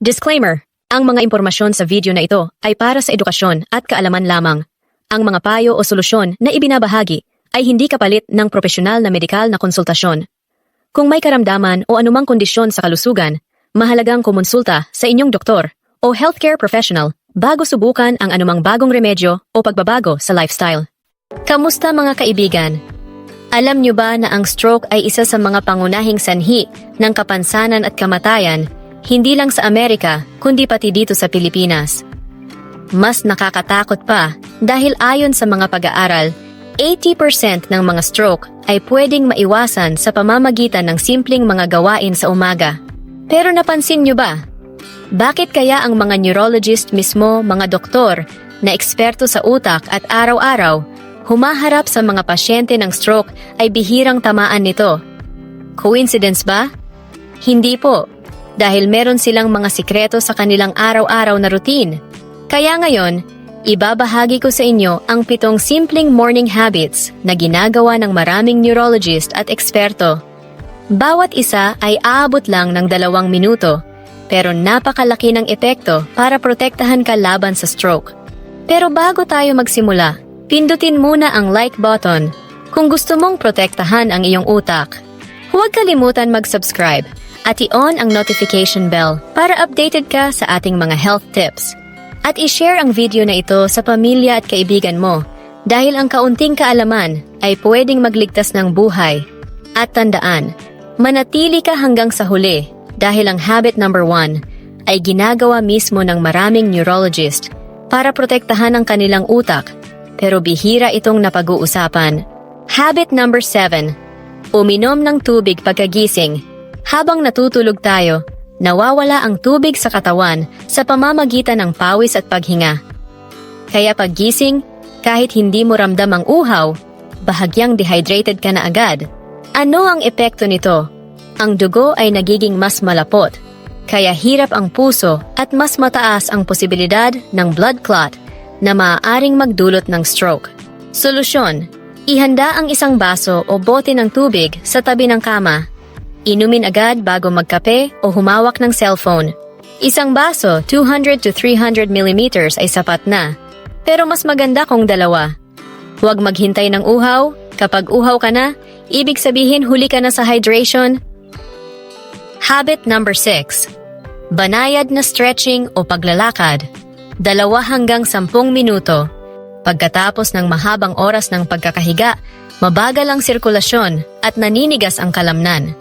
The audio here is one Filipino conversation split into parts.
Disclaimer, ang mga impormasyon sa video na ito ay para sa edukasyon at kaalaman lamang. Ang mga payo o solusyon na ibinabahagi ay hindi kapalit ng profesional na medikal na konsultasyon. Kung may karamdaman o anumang kondisyon sa kalusugan, mahalagang kumonsulta sa inyong doktor o healthcare professional bago subukan ang anumang bagong remedyo o pagbabago sa lifestyle. Kamusta mga kaibigan? Alam niyo ba na ang stroke ay isa sa mga pangunahing sanhi ng kapansanan at kamatayan hindi lang sa Amerika kundi pati dito sa Pilipinas? Mas nakakatakot pa dahil ayon sa mga pag-aaral, 80% ng mga stroke ay pwedeng maiwasan sa pamamagitan ng simpleng mga gawain sa umaga. Pero napansin niyo ba? Bakit kaya ang mga neurologist mismo, mga doktor, na eksperto sa utak at araw-araw, humaharap sa mga pasyente ng stroke ay bihirang tamaan nito? Coincidence ba? Hindi po, dahil meron silang mga sikreto sa kanilang araw-araw na routine. Kaya ngayon, ibabahagi ko sa inyo ang pitong simpleng morning habits na ginagawa ng maraming neurologist at eksperto. Bawat isa ay aabot lang ng dalawang minuto, pero napakalaki ng epekto para protektahan ka laban sa stroke. Pero bago tayo magsimula, pindutin muna ang like button kung gusto mong protektahan ang iyong utak. Huwag kalimutan mag-subscribe at i-on ang notification bell para updated ka sa ating mga health tips. At i-share ang video na ito sa pamilya at kaibigan mo dahil ang kaunting kaalaman ay pwedeng magligtas ng buhay. At tandaan, manatili ka hanggang sa huli dahil ang habit number one ay ginagawa mismo ng maraming neurologist para protektahan ang kanilang utak pero bihira itong napag-uusapan. Habit number 7. Uminom ng tubig pagkagising. Habang natutulog tayo, nawawala ang tubig sa katawan sa pamamagitan ng pawis at paghinga. Kaya paggising, kahit hindi mo ramdam ang uhaw, bahagyang dehydrated ka na agad. Ano ang epekto nito? Ang dugo ay nagiging mas malapot, kaya hirap ang puso at mas mataas ang posibilidad ng blood clot na maaaring magdulot ng stroke. Solusyon, ihanda ang isang baso o bote ng tubig sa tabi ng kama. Inumin agad bago magkape o humawak ng cellphone. Isang baso, 200 to 300 millimeters ay sapat na. Pero mas maganda kung dalawa. Huwag maghintay ng uhaw. Kapag uhaw ka na, ibig sabihin huli ka na sa hydration. Habit number 6. Banayad na stretching o paglalakad. Dalawa hanggang sampung minuto. Pagkatapos ng mahabang oras ng pagkakahiga, mabagal ang sirkulasyon at naninigas ang kalamnan.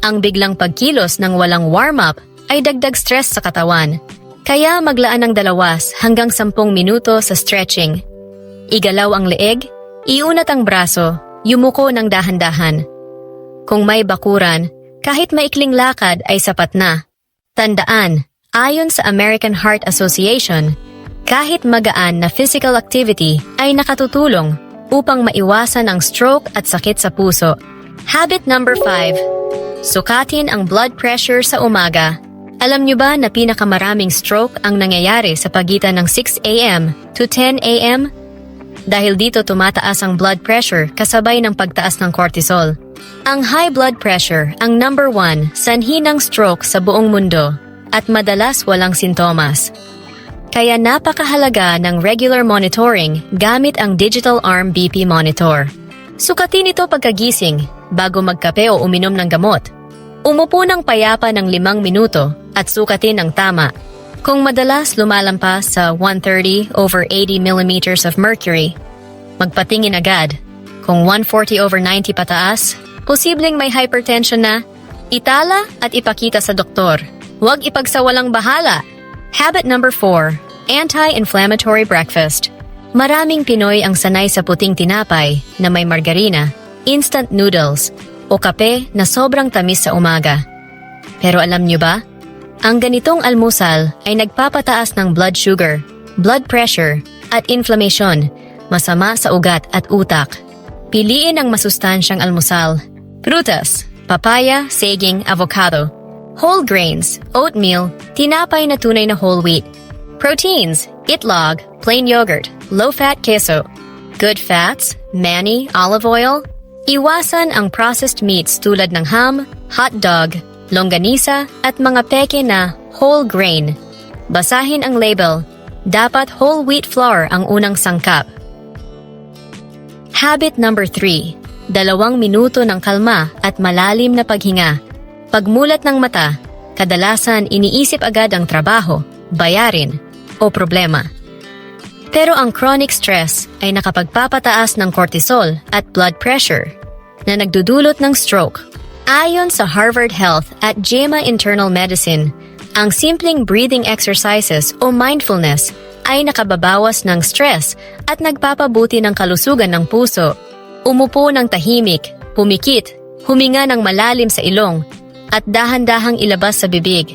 Ang biglang pagkilos ng walang warm-up ay dagdag stress sa katawan. Kaya maglaan ng dalawas hanggang sampung minuto sa stretching. Igalaw ang leeg, iunat ang braso, yumuko ng dahan-dahan. Kung may bakuran, kahit maikling lakad ay sapat na. Tandaan, ayon sa American Heart Association, kahit magaan na physical activity ay nakatutulong upang maiwasan ang stroke at sakit sa puso. Habit number 5. Sukatin ang blood pressure sa umaga. Alam niyo ba na pinakamaraming stroke ang nangyayari sa pagitan ng 6 a.m. to 10 a.m.? Dahil dito tumataas ang blood pressure kasabay ng pagtaas ng cortisol. Ang high blood pressure ang number one sanhi ng stroke sa buong mundo at madalas walang sintomas. Kaya napakahalaga ng regular monitoring gamit ang Digital Arm BP Monitor. Sukatin ito pagkagising bago magkape o uminom ng gamot. Umupo ng payapa ng limang minuto at sukatin ng tama. Kung madalas lumalampas sa 130 over 80 millimeters of mercury, magpatingin agad. Kung 140 over 90 pataas, posibleng may hypertension na, itala at ipakita sa doktor. Huwag ipagsawalang bahala. Habit number 4, anti-inflammatory breakfast. Maraming Pinoy ang sanay sa puting tinapay na may margarina, instant noodles, o kape na sobrang tamis sa umaga. Pero alam niyo ba? Ang ganitong almusal ay nagpapataas ng blood sugar, blood pressure, at inflammation, masama sa ugat at utak. Piliin ang masustansyang almusal. Prutas, papaya, saging, avocado. Whole grains, oatmeal, tinapay na tunay na whole wheat. Proteins, itlog, plain yogurt, low-fat queso. Good fats, mani, olive oil. Iwasan ang processed meats tulad ng ham, hot dog, longganisa at mga peke na whole grain. Basahin ang label. Dapat whole wheat flour ang unang sangkap. Habit number 3. Dalawang minuto ng kalma at malalim na paghinga. Pagmulat ng mata, kadalasan iniisip agad ang trabaho, bayarin, o problema. Pero ang chronic stress ay nakapagpapataas ng cortisol at blood pressure na nagdudulot ng stroke. Ayon sa Harvard Health at JAMA Internal Medicine, ang simpleng breathing exercises o mindfulness ay nakababawas ng stress at nagpapabuti ng kalusugan ng puso. Umupo ng tahimik, pumikit, huminga ng malalim sa ilong, at dahan-dahang ilabas sa bibig.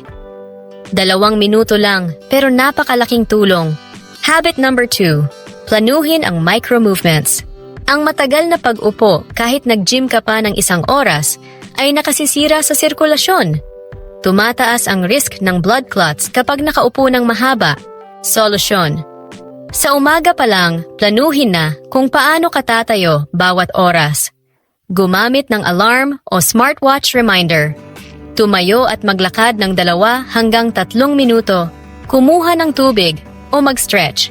Dalawang minuto lang pero napakalaking tulong. Habit number 2. Planuhin ang micro-movements. Ang matagal na pag-upo kahit nag-gym ka pa ng isang oras ay nakasisira sa sirkulasyon. Tumataas ang risk ng blood clots kapag nakaupo ng mahaba. Solusyon. Sa umaga pa lang, planuhin na kung paano katatayo bawat oras. Gumamit ng alarm o smartwatch reminder. Tumayo at maglakad ng dalawa hanggang tatlong minuto. Kumuha ng tubig o mag-stretch.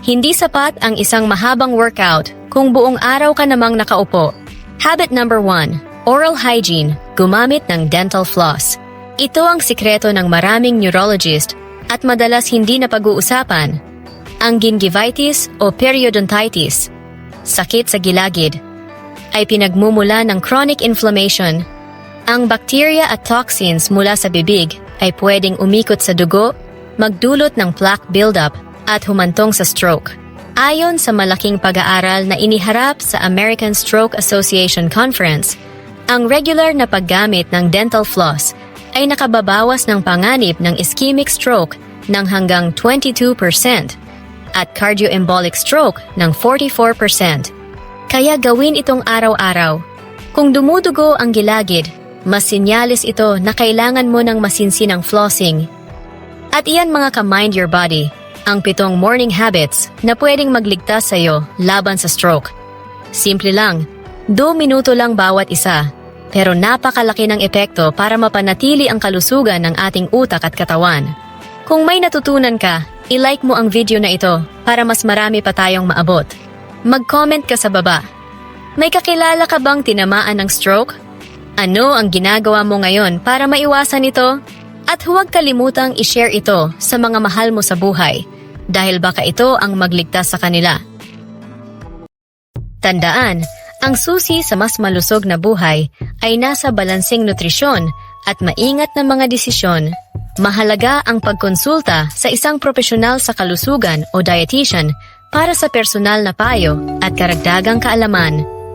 Hindi sapat ang isang mahabang workout kung buong araw ka namang nakaupo. Habit number 1. Oral hygiene. Gumamit ng dental floss. Ito ang sikreto ng maraming neurologist at madalas hindi na pag-uusapan. Ang gingivitis o periodontitis, sakit sa gilagid, ay pinagmumula ng chronic inflammation. Ang bakterya at toxins mula sa bibig ay pwedeng umikot sa dugo, magdulot ng plaque buildup at humantong sa stroke. Ayon sa malaking pag-aaral na iniharap sa American Stroke Association Conference, ang regular na paggamit ng dental floss ay nakababawas ng panganib ng ischemic stroke ng hanggang 22% at cardioembolic stroke ng 44%. Kaya gawin itong araw-araw. Kung dumudugo ang gilagid, mas sinyalis ito na kailangan mo ng masinsinang flossing. At iyan mga ka-mind your body, ang pitong morning habits na pwedeng magligtas sa iyo laban sa stroke. Simple lang, 2 minuto lang bawat isa, pero napakalaki ng epekto para mapanatili ang kalusugan ng ating utak at katawan. Kung may natutunan ka, i-like mo ang video na ito para mas marami pa tayong maabot. Mag-comment ka sa baba. May kakilala ka bang tinamaan ng stroke? Ano ang ginagawa mo ngayon para maiwasan ito? At huwag kalimutang i-share ito sa mga mahal mo sa buhay dahil baka ito ang magligtas sa kanila. Tandaan, ang susi sa mas malusog na buhay ay nasa balansing nutrisyon at maingat na mga desisyon. Mahalaga ang pagkonsulta sa isang profesional sa kalusugan o dietitian para sa personal na payo at karagdagang kaalaman.